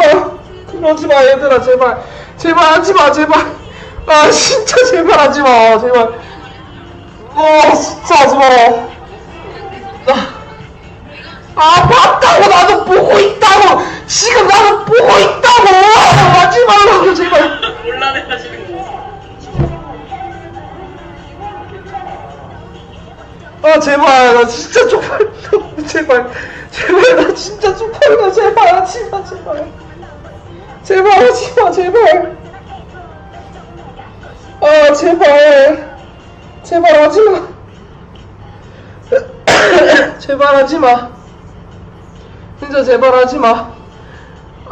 제발 그러지 마 얘들아 제발. 제발 하지 마 제발. 아 진짜 제발 하지 마 제발. 어 진짜 하지 마라 아 봤다고 나도 보고 있다고. 지금 나도 보고 있다고. 하지 말라고 제발. 곤란해 하시는 거. 아 제발 나 진짜 쪽팔려. 제발 제발 나 진짜 쪽팔려. 제발 하지 마 제발 제발 하지마 제발. 아 제발. 제발 하지마. 제발 하지마. 진짜 제발 하지마.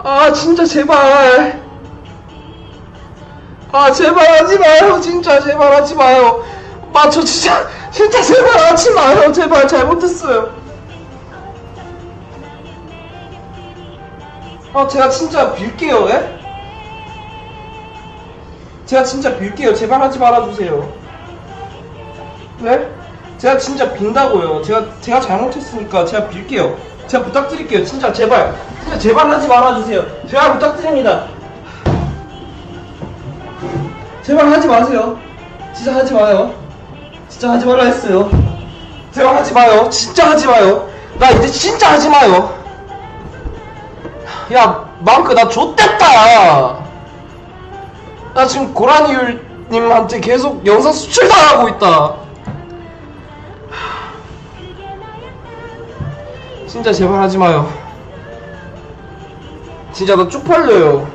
아 진짜 제발. 아 제발 하지 마요. 진짜 제발 하지 마요. 마저 진짜 진짜 제발 하지 마요. 제발 잘못했어요 아 제가 진짜 빌게요 예? 제가 진짜 빌게요 제발 하지 말아주세요 네? 제가 진짜 빈다고요 제가 제가 잘못했으니까 제가 빌게요 제가 부탁드릴게요 진짜 제발 진짜 제발 하지 말아주세요 제발 부탁드립니다 제발 하지 마세요. 진짜 하지 마요. 진짜 하지 말라 했어요. 제발 하지 마요. 진짜 하지 마요. 나 이제 진짜 하지 마요. 야 마크 나 좆됐다 나 지금 고라니율님한테 계속 영상 수출당하고 있다. 진짜 제발 하지 마요. 진짜 나 쪽팔려요.